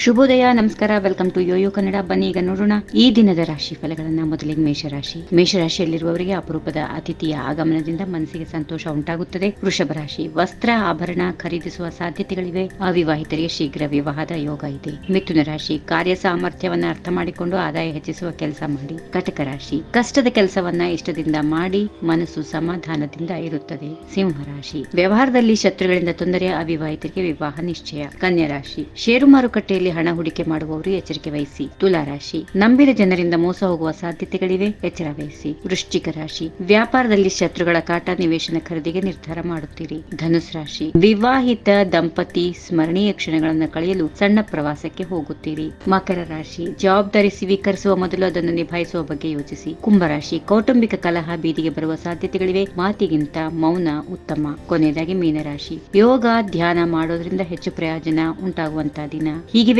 ಶುಭೋದಯ, ನಮಸ್ಕಾರ, welcome to Yoyo Kannada. ಬನ್ನಿ ಈಗ ನೋಡೋಣ ಈ ದಿನದ ರಾಶಿ ಫಲಗಳನ್ನ. ಮೊದಲಿಗೆ ಮೇಷರಾಶಿ. ಮೇಷರಾಶಿಯಲ್ಲಿರುವವರಿಗೆ ಅಪರೂಪದ ಅತಿಥಿಯ ಆಗಮನದಿಂದ ಮನಸ್ಸಿಗೆ ಸಂತೋಷ ಉಂಟಾಗುತ್ತದೆ. ವೃಷಭ ರಾಶಿ, ವಸ್ತ್ರ, ಆಭರಣ ಖರೀದಿಸುವ ಸಾಧ್ಯತೆಗಳಿವೆ. ಅವಿವಾಹಿತರಿಗೆ ಶೀಘ್ರ ವಿವಾಹದ ಯೋಗ ಇದೆ. ಮಿಥುನ ರಾಶಿ, ಕಾರ್ಯ ಸಾಮರ್ಥ್ಯವನ್ನ ಅರ್ಥ ಮಾಡಿಕೊಂಡು ಆದಾಯ ಹೆಚ್ಚಿಸುವ ಕೆಲಸ ಮಾಡಿ. ಕಟಕ ರಾಶಿ, ಕಷ್ಟದ ಕೆಲಸವನ್ನ ಇಷ್ಟದಿಂದ ಮಾಡಿ ಮನಸ್ಸು ಸಮಾಧಾನದಿಂದ ಇರುತ್ತದೆ. ಸಿಂಹ ರಾಶಿ, ವ್ಯವಹಾರದಲ್ಲಿ ಶತ್ರುಗಳಿಂದ ತೊಂದರೆ, ಅವಿವಾಹಿತರಿಗೆ ವಿವಾಹ ನಿಶ್ಚಯ. ಕನ್ಯಾ ರಾಶಿ, ಷೇರು ಮಾರುಕಟ್ಟೆಯಲ್ಲಿ ಹಣ ಹೂಡಿಕೆ ಮಾಡುವವರು ಎಚ್ಚರಿಕೆ ವಹಿಸಿ. ತುಲಾ ರಾಶಿ. ನಂಬಿದ ಜನರಿಂದ ಮೋಸ ಹೋಗುವ ಸಾಧ್ಯತೆಗಳಿವೆ. ಎಚ್ಚರ ವಹಿಸಿ. ವೃಶ್ಚಿಕ ರಾಶಿ. ವ್ಯಾಪಾರದಲ್ಲಿ ಶತ್ರುಗಳ ಕಾಟ ನಿವೇಶನ ಖರೀದಿಗೆ ನಿರ್ಧಾರ ಮಾಡುತ್ತೀರಿ. ಧನುಸ್ ರಾಶಿ. ವಿವಾಹಿತ ದಂಪತಿ ಸ್ಮರಣೀಯ ಕ್ಷಣಗಳನ್ನು ಕಳೆಯಲು ಸಣ್ಣ ಪ್ರವಾಸಕ್ಕೆ ಹೋಗುತ್ತೀರಿ. ಮಕರ ರಾಶಿ. ಜವಾಬ್ದಾರಿ ಸ್ವೀಕರಿಸುವ ಮೊದಲು ಅದನ್ನು ನಿಭಾಯಿಸುವ ಬಗ್ಗೆ ಯೋಚಿಸಿ. ಕುಂಭರಾಶಿ ಕೌಟುಂಬಿಕ ಕಲಹ ಬೀದಿಗೆ ಬರುವ ಸಾಧ್ಯತೆಗಳಿವೆ. ಮಾತಿಗಿಂತ ಮೌನ ಉತ್ತಮ. ಕೊನೆಯದಾಗಿ ಮೀನರಾಶಿ. ಯೋಗ, ಧ್ಯಾನ ಮಾಡೋದ್ರಿಂದ ಹೆಚ್ಚು ಪ್ರಯೋಜನ ಉಂಟಾಗುವಂತಹ ದಿನ. ಹೀಗಿವೆ